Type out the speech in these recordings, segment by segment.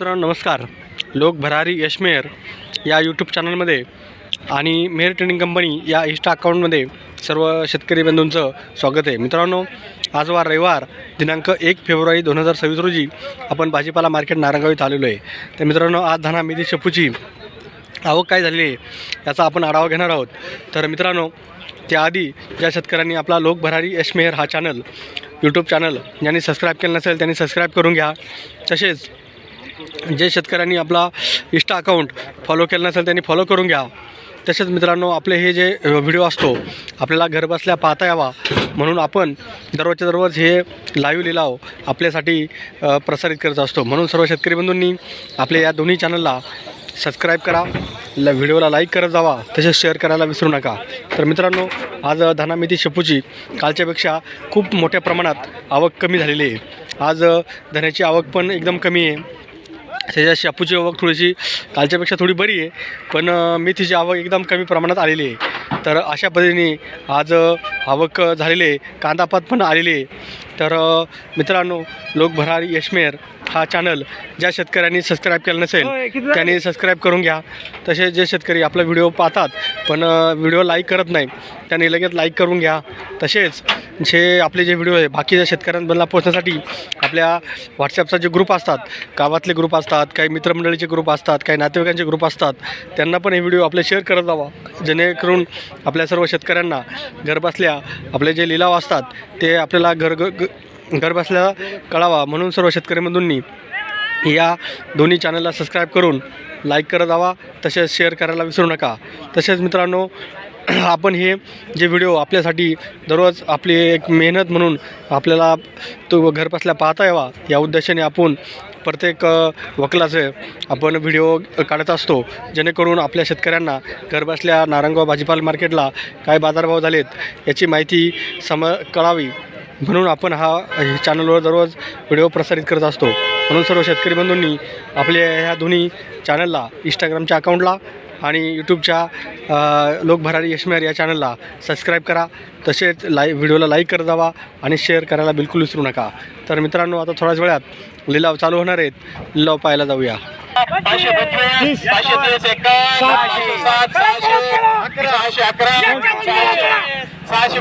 मित्रांनो नमस्कार. लोक भरारी यशमेर या यूट्यूब चॅनलमध्ये आणि मेहर ट्रेडिंग कंपनी या इन्स्टा अकाउंटमध्ये सर्व शेतकरी बंधूंचं स्वागत आहे. मित्रांनो आज वार रविवार दिनांक एक फेब्रुवारी दोन हजार सव्वीस रोजी आपण भाजीपाला मार्केट नारायणगाव इथं आलेलो आहे. तर मित्रांनो आज धना मेथी शेपूची आवक काय झालेली आहे याचा आपण आढावा घेणार आहोत. तर मित्रांनो त्याआधी ज्या शेतकऱ्यांनी आपला लोक भरारी यशमेहर हा चॅनल यूट्यूब चॅनल ज्यांनी सबस्क्राईब केलं नसेल त्यांनी सबस्क्राईब करून घ्या. तसेच जे शेतकऱ्यांनी आपला इन्स्टा अकाउंट फॉलो केलं नसेल त्यांनी फॉलो करून घ्या. तसेच मित्रांनो आपले हे जे व्हिडिओ असतो आपल्याला घरबसल्या पाहता यावा. म्हणून आपण दररोजच्या दररोज हे लाईव्ह लिलाव आपल्यासाठी प्रसारित करत असतो. म्हणून सर्व शेतकरी बंधूंनी आपल्या या दोन्ही चॅनलला सबस्क्राईब करा ल व्हिडिओला लाईक करत जावा तसेच शेअर करायला विसरू नका. तर मित्रांनो आज धनामिती शेपूची कालच्यापेक्षा खूप मोठ्या प्रमाणात आवक कमी झालेली आहे. आज अ, धन्याची आवक पण एकदम कमी आहे. त्याच्या शेपूची आवक थोडीशी कालच्यापेक्षा थोडी बरी आहे. पण मी मेथीची आवक एकदम कमी प्रमाणात आलेली आहे. तर अशा पद्धतीने आज आवक झालेली आहे. कांदापात पण आलेली आहे. तर मित्रांनो लोक भरारी यशमेर हा चॅनल ज्या शेतकऱ्यांनी सबस्क्राईब केलं नसेल त्यांनी सबस्क्राईब करून घ्या. तसेच जे शेतकरी आपला व्हिडिओ पाहतात पण व्हिडिओ लाईक करत नाही त्यांनी लगेच लाईक करून घ्या. तसेच जे आपले जे व्हिडिओ आहे बाकीच्या शेतकऱ्यांपर्यंत पोहोचण्यासाठी आपल्या व्हॉट्सॲपचा जे ग्रुप असतात गावातले ग्रुप असतात काही मित्रमंडळीचे ग्रुप असतात काही नातेवाईकांचे ग्रुप असतात त्यांना पण हे व्हिडिओ आपले शेअर करत जावा जेणेकरून आपल्या सर्व शेतकऱ्यांना घरबसल्या आपले जे लिलाव असतात ते आपल्याला घर घरबसल्या कळावा. म्हणून सर्व शेतकरी बंधूंनी या दोन्ही चॅनलला सबस्क्राईब करून लाईक करत जावा. तसेच शेअर करायला विसरू नका. तसेच मित्रांनो आपण हे जे व्हिडिओ आपल्यासाठी दररोज आपली एक मेहनत म्हणून आपल्याला तो घरबसल्या पाहता यावा. या उद्देशाने आपण प्रत्येक वकलाचे आपण व्हिडिओ काढत असतो. जेणेकरून आपल्या शेतकऱ्यांना घरबसल्या नारंगाव भाजीपाला मार्केटला काय बाजारभाव झालेत याची माहिती सम कळावी. म्हणून आपण हा चॅनलवर दररोज व्हिडिओ प्रसारित करत असतो. म्हणून सर्व शेतकरी बंधूंनी आपल्या ह्या दोन्ही चॅनलला इंस्टाग्रामच्या अकाउंटला आणि यूट्यूबच्या अ, लोक भरारी यशमेर या चॅनलला सबस्क्राईब करा. तसेच लाई व्हिडिओला लाईक करत जावा आणि शेअर करायला बिलकुल विसरू नका. तर मित्रांनो आता थोड्याच वेळात लिलाव चालू होणार आहेत. लिलाव पाहायला जाऊया. पाचशे पंचवीस पाचशे तीस एकावन्न पाचशे सात सहाशे सहाशे अकरा. सहाशे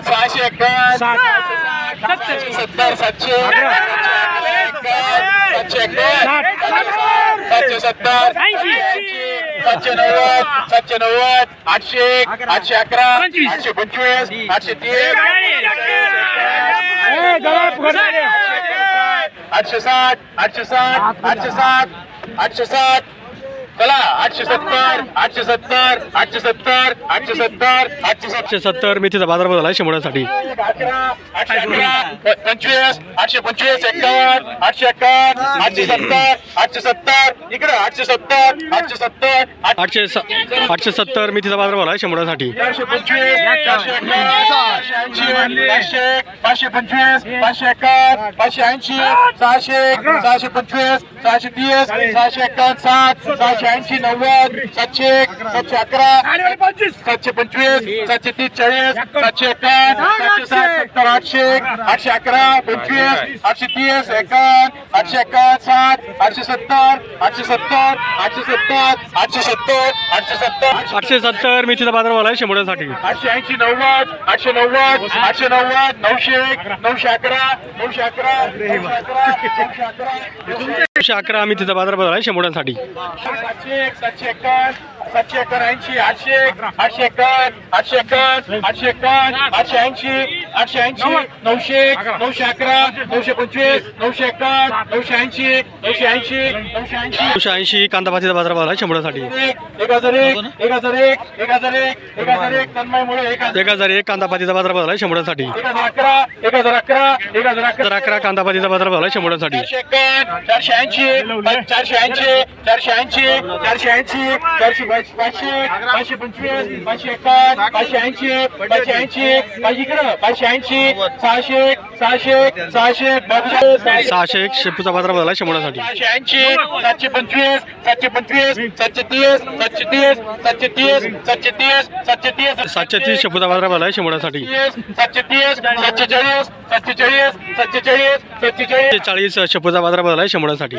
सहाशे पंचवीस सहाशे सत्तर सातशे सातशे एकावन्न सातशे सत्तर सातशे नव्वद सातशे नव्वद आठशे एक आठशे अकरा आठशे पंचवीस आठशे तीस आठशे साठ आठशे साठ आठशे साठ आठशे साठ चला आठशे सत्तर आठशे सत्तर आठशे सत्तर आठशे सत्तर आठशे आठशे सत्तर मेथीचा बाजारभाव झाला आहे शंभरासाठी अकरा आठशे अकरा पंचवीस आठशे पंचवीस एकावन्न आठशे एकावन्न आठशे सत्तर आठशे सत्तर. इकडे आठशे सत्तर आठशे सत्तर आठ- आठशे स आठशे सत्तर मेथीचा बाजारभाव झाला आहे शंभरासाठी चारशे पंचवीस चारशे ऐंशी पाचशे पाचशे पंचवीस पाचशे एकावन्न पाचशे ऐंशी सहाशे सहाशे पंचवीस सहाशे तीस सहाशे एकावन्न सात सहाशे ऐंशी नव्वद सातशे एक सातशे अकरा सातशे पंचवीस सातशे तीस चाळीस सातशे एकावन्न सातशे सात सत्तर आठशे एक आठशे अकरा पंचवीस आठशे तीस एकावन्न आठशे एकावन्न सात आठशे सत्तर आठशे सत्तर आठशे सत्तर आठशे सत्तर आठशे सत्तर. आठशे सत्तर मेथीचा बाजारभाव झाला आहे शंभरासाठी. आठशे ऐंशी नव्वद आठशे नव्वद आठशे नव्वद नऊशे एक नऊशे अकरा नऊशे अकरा नऊशे अकरा नऊशे अकरा एकशे अकरा मेथीचा बाजारभाव झाला आहे शंभरासाठी सातशे एक सातशे एकावन्न सातशे एकावन्न ऐंशी आठशे आठशे एकावन्न आठशे एकावन्न आठशे एकावन्न आठशे ऐंशी आठशे ऐंशी नऊशे एक नऊशे अकरा नऊशे पंचवीस नऊशे एकावन्न नऊशे ऐंशी नऊशे ऐंशी नऊशे ऐंशी नऊशे ऐंशी कांदा भाजीचा बाजारभाव झाला आहे शंभरासाठी एक एक हजार एक एक हजार एक एक हजार एक एक हजार एक तन्मयमुळे एक हजार एक कांदा भाजीचा बाजारभाव झाला आहे शंभरासाठी एक हजार अकरा एक हजार अकरा एक हजार अकरा अकरा कांदा भाजीचा बाजारभाव झाला आहे शंभरासाठी चारशे ऐंशी चारशे ऐंशी चारशे ऐंशी चारशे ऐंशी चारशे पाचशे पाचशे पंचवीस पाचशे एकावन्न पाचशे ऐंशी पाचशे ऐंशी पाचशे इकडं पाचशे ऐंशी सहाशे सहाशे सहाशे सहाशे एक शेपूचा बाजार बदल शंभरासाठी सहाशे ऐंशी सातशे पंचवीस सातशे पंचवीस सातशे तीस सातशे तीस सातशे तीस सातशे तीस सातशे तीस. सातशे तीस शेपूचा बाजार बदल शंभरासाठी सातशे तीस सातशे चाळीस सातशे चाळीस सातशे चाळीस सातशे चाळीस. चाळीस शेपूचा बाजार बदल शंभरासाठी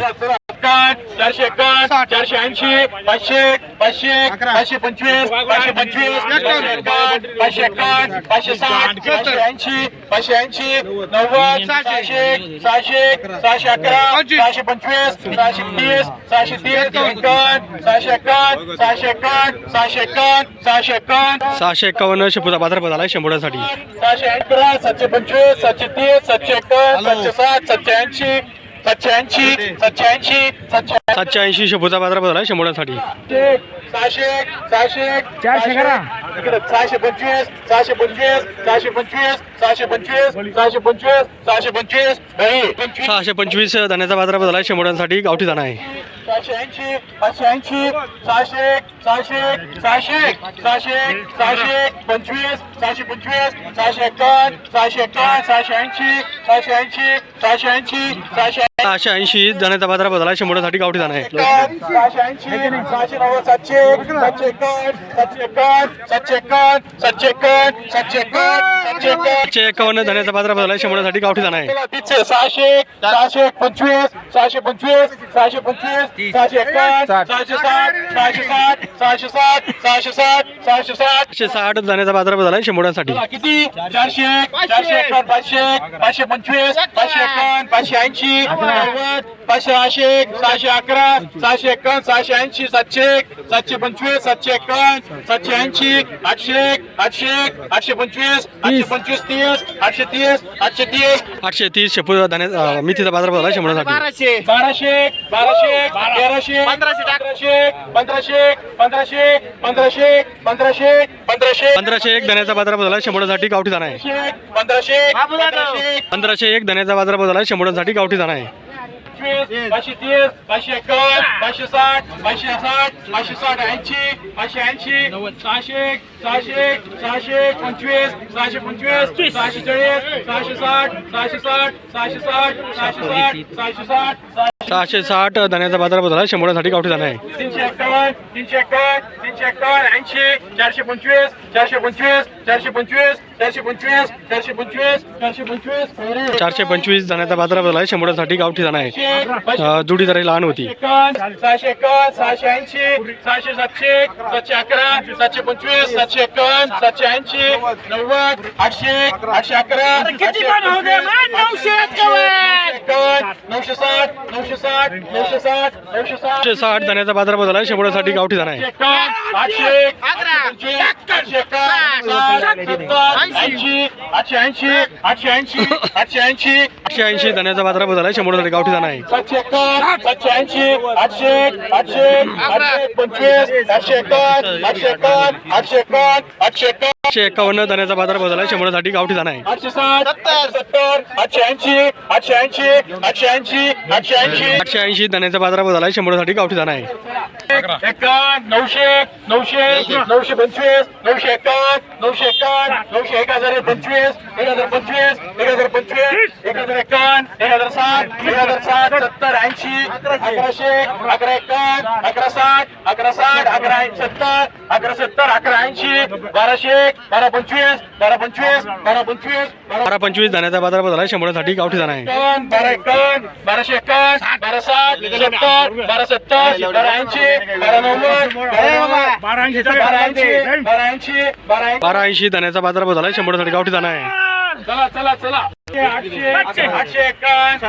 एकावन्न, चारशे एकावन्न चारशे ऐंशी पाचशे पाचशे पाचशे पंचवीस पाचशे पंचवीस पाचशे एकावन्न पाचशे एकावन्न पाचशे साठ पाचशे ऐंशी पाचशे ऐंशी नव्वद सहाशे सहाशे सहाशे अकरा सहाशे पंचवीस सहाशे तीस सहाशे तीस एकावन्न सहाशे एकावन्न सहाशे एकावन्न सहाशे एकावन्न सहाशे एकावन्न सहाशे एकावन्न शेपूचा बाजार बदल आहे शंभरासाठी सहाशे अकरा सातशे पंचवीस सातशे तीस सातशे एकावन्न सातशे सात सातशे ऐंशी सातशे ऐंशी सातशे ऐंशी सातशे सातशे ऐंशी शेपूचा बाजार बदल आहे शंभरासाठी सहाशे सहाशे चारशे करा. सहाशे पंचवीस सहाशे पंचवीस सहाशे पंचवीस सहाशे पंचवीस सहाशे पंचवीस सहाशे पंचवीस. नाही, पंचवीस. सहाशे पंचवीस धान्याचा बाजार बदल आहे शंभरासाठी गावठी दाणा आहे. सहाशे ऐंशी पाचशे ऐंशी सहाशे सहाशे सहाशे सहाशे सहाशे पंचवीस सहाशे पंचवीस सहाशे एकावन्न सहाशे एकावन्न सहाशे ऐंशी सहाशे ऐंशी सहाशे ऐंशी सहाशे सहाशे ऐंशी जाण्याचा बाजार बदला आहे गावठी दाणा आहे. सातशे सातशे एकावन्न सातशे सातशे बाजार बदला आहे गावठी जाणार आहे. सहाशे सहाशे पंचवीस सहाशे पंचवीस सहाशे पंचवीस सहाशे सहाशे साठ सहाशे साठ सहाशे साठ सहाशे साठ सहाशे साठ सातशे साठ जाण्याचा बाजार बदल आहे शंभरासाठी. किती? चारशे चारशे एकावन्न पाचशे पाचशे पंचवीस पाचशे एकावन्न पाचशे ऐंशी. नव्वद पाचशे सहाशे सहाशे अकरा सहाशे एकावन्न सहाशे ऐंशी सातशे सातशे पंचवीस सातशे एकावन्न सातशे ऐंशी आठशे आठशे आठशे पंचवीस आठशे पंचवीस तीस आठशे तीस आठशे तीस. आठशे तीस शेपू धान्या मेथीचा बाजार बदल आहे शंभरासाठी बाराशे. बाराशे तेराशे पंधराशे अकराशे पंधराशे पंधराशे पंधराशे पंधराशे पंधराशे पंधराशे एक. धान्याचा बाजार बदल शंभरासाठी गावठी दाणा आहे. पंधराशे पंधराशे पंधराशे एक. धान्याचा बाजार बदल आहे शंभरासाठी गावठी दाणा आहे. पंचवीस पाचशे तीस पाचशे एकावन्न पाचशे साठ पाचशे साठ पाचशे साठ ऐंशी पाचशे ऐंशी सहाशे सहाशे सहाशे पंचवीस सहाशे पंचवीस सहाशे चाळीस सहाशे साठ सहाशे साठ सहाशे साठ सहाशे साठ सहाशे साठ. सहाशे साठ धान्याचा बाजार बदल आहे शंभरासाठी गावठी दाणा आहे. तीनशे एकावन्न तीनशे एकावन्न तीनशे एकावन्न ऐंशी चारशे पंचवीस चारशे पंचवीस चारशे पंचवीस चारशे पंचवीस चारशे पंचवीस चारशे पंचवीस. चारशे पंचवीस धान्याचा बाजार बदल आहे. शंभरासाठी गावठी दाणा आहे. जुडी जरा लहान होती. सहाशे एकावन्न सहाशे ऐंशी सहाशे सातशे सातशे अकरा सातशे पंचवीस सातशे एकावन्न सातशे ऐंशी नव्वद आठशे आठशे अकरा दे नऊशे एकावन्न नऊशे साठ नऊशे नऊशे साठ धान्याचा बाजार बदल आहे शंभरासाठी गावठी दाणा आहे आठशे ऐंशी धान्याचा बाजार बदल आहे शंभरासाठी गावठी दाणा आहे सातशे ऐंशी आठशे आठशे आठशे पंचवीस आठशे एकावन्न आठशे एकावन्न आठशे एकावन्न आठशे एकावन्न आठशे एकावन्न धान्याचा बाजार बदल आहे. शंभरासाठी गावठी दाणा आहे. आठशे साठ सत्तर सत्तर आठशे ऐंशी आठशे ऐंशी आठशे ऐंशी आठशे ऐंशी. आठशे ऐंशी धान्याचा बाजार बदल आहे. शंभरासाठी गावठी दाणा आहे. एकावन्न नऊशे नऊशे नऊशे पंचवीस नऊशे एकावन्न नऊशे एकावन्न नऊशे एक हजार पंचवीस एक हजार पंचवीस एक हजार पंचवीस एक हजार एकावन्न एक हजार साठ एक हजार साठ सत्तर ऐंशी अकराशे अकरा एकावन्न अकरा साठ अकरा साठ अकरा सत्तर अकरा सत्तर अकरा ऐंशी बाराशे बारा पंचवीस बारा पंचवीस बारा पंचवीस बारा पंचवीस धान्याचा बाजार बदल आहे. शंभरासाठी गावठी दाणा आहे. बारा एकावन्न बाराशे एकावन्न बारा साठ सत्तर बारा सत्तर बारा ऐंशी बारा नव्वद बारा ऐंशी बारा ऐंशी. बारा ऐंशी धान्याचा बाजार बदल आहे. शंभरासाठी गावठी दाणा आहे. चला चला चला. आठशे आठशे एकावन्न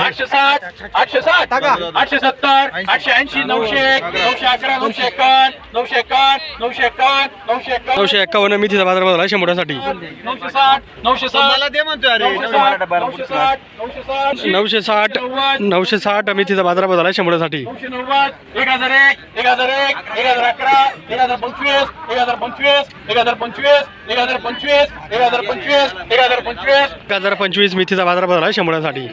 आठशे साठ आठशे सत्तर आठशे ऐंशी नऊशे. एक नऊशे अकरा नऊशे एकावन्न नऊशे एकावन्न नऊशे एकावन्न नऊशे एकावन्न नऊशे एकावन्न मेथीचा बाजार बदल शंभरासाठी. नऊशे साठ नऊशे साठ. मला दे म्हणतोय नऊशे साठ नऊशे साठ नऊशे साठ. नऊशे साठ नऊशे साठ मेथीचा बाजार बदल शंभरासाठी. नऊशे नव्वद एक हजार एक एक हजार एक एक हजार अकरा एक हजार पंचवीस एक हजार पंचवीस एक हजार पंचवीस एक हजार पंचवीस एक हजार पंचवीस एक हजार पंचवीस. एक हजार पंचवीस मेथीचा बाजारभाव झाला शंभरासाठी.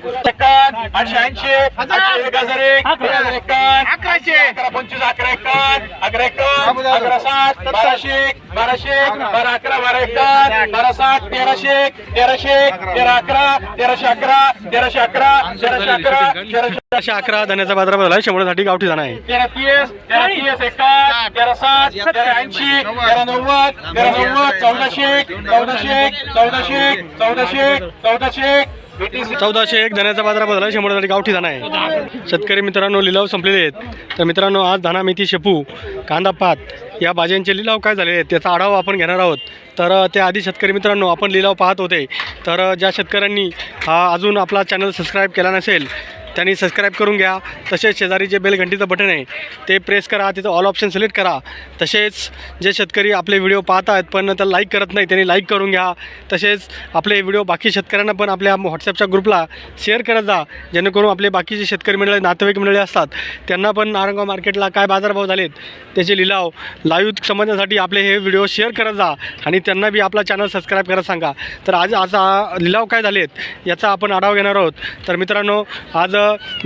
आठशे ऐंशी एक हजार एक एक हजार एकावन्न अकराशे. अकरा पंचवीस अकरा एकावन्न. अकरा एकावन्न अकरा सात बाराशे बाराशे बारा अकरा बारा एकावन्न बारा सात तेराशे तेराशे तेरा अकरा. तेराशे अकरा तेराशे अकरा तेराशे अकरा तेराशे अकरा धन्याचा बाजारभाव झाला शंभरासाठी गावठी जाणार आहे. तेरा तीस तेरा तीस एकावन्न तेरा सात तेरा ऐंशी तेरा नव्वद तेरा नव्वद चौदाशे चौदाशे चौदाशे चौदाशे चौदाशे चौदाशे एक धन्याचा बाजार झाला शंभरासाठी गावठी जाणार आहे. शेतकरी मित्रांनो लिलाव संपलेले आहेत. तर मित्रांनो आज धाना मेथी शेपू कांदा पात या भाज्यांचे लिलाव काय झालेले आहेत त्याचा आढावा आपण घेणार आहोत. तर त्याआधी शेतकरी मित्रांनो आपण लिलाव पाहत होते. तर ज्या शेतकऱ्यांनी हा अजून आपला चॅनल सबस्क्राईब केला नसेल त्यांनी सबस्क्राईब करून घ्या. तसेच शेजारी जे बेल घंटीचं बटन आहे ते प्रेस करा. तिथं ऑल ऑप्शन सिलेक्ट करा. तसेच जे शेतकरी आपले व्हिडिओ पाहत आहेत पण त्याला लाईक करत नाही त्यांनी लाईक करून घ्या. तसेच आपले व्हिडिओ बाकी शेतकऱ्यांना पण आपल्या व्हॉट्सअपच्या ग्रुपला शेअर करत जा. जेणेकरून आपले बाकीचे शेतकरी मंडळी नातेवाईक मंडळी असतात त्यांना पण नारंगाव मार्केटला काय बाजारभाव झालेत त्याचे लिलाव लाईव्ह समजण्यासाठी आपले हे व्हिडिओ शेअर करत जा. आणि त्यांना बी आपला चॅनल सबस्क्राईब करायला सांगा. तर आज आज लिलाव काय झालेत याचा आपण आढावा घेणार आहोत. तर मित्रांनो आज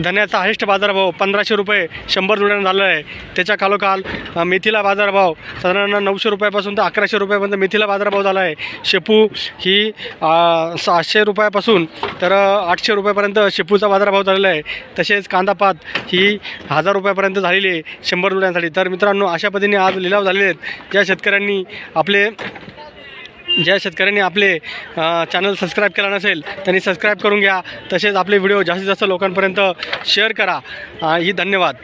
धन्याचा हायस्ट बाजारभाव पंधराशे रुपये शंभर जुड्यानं झालेला आहे त्याच्या खालोखाल मेथीला बाजारभाव साधारण नऊशे रुपयापासून तर अकराशे रुपयापर्यंत मेथीला बाजारभाव झाला आहे शेपू ही सहाशे रुपयापासून तर आठशे रुपयापर्यंत शेपूचा बाजारभाव झालेला आहे. तसेच कांदापात ही हजार रुपयापर्यंत झालेली आहे शंभर जुड्यांसाठी तर मित्रांनो अशा पद्धतीने आज लिलाव झालेले आहेत. ज्या शेतकऱ्यांनी आपले ज्या शेतकऱ्यांनी आपले चॅनल सबस्क्राईब केला नसेल त्यांनी सबस्क्राईब करून घ्या. तसेच आपले व्हिडिओ जास्तीत जास्त लोकांपर्यंत शेअर करा. ही धन्यवाद.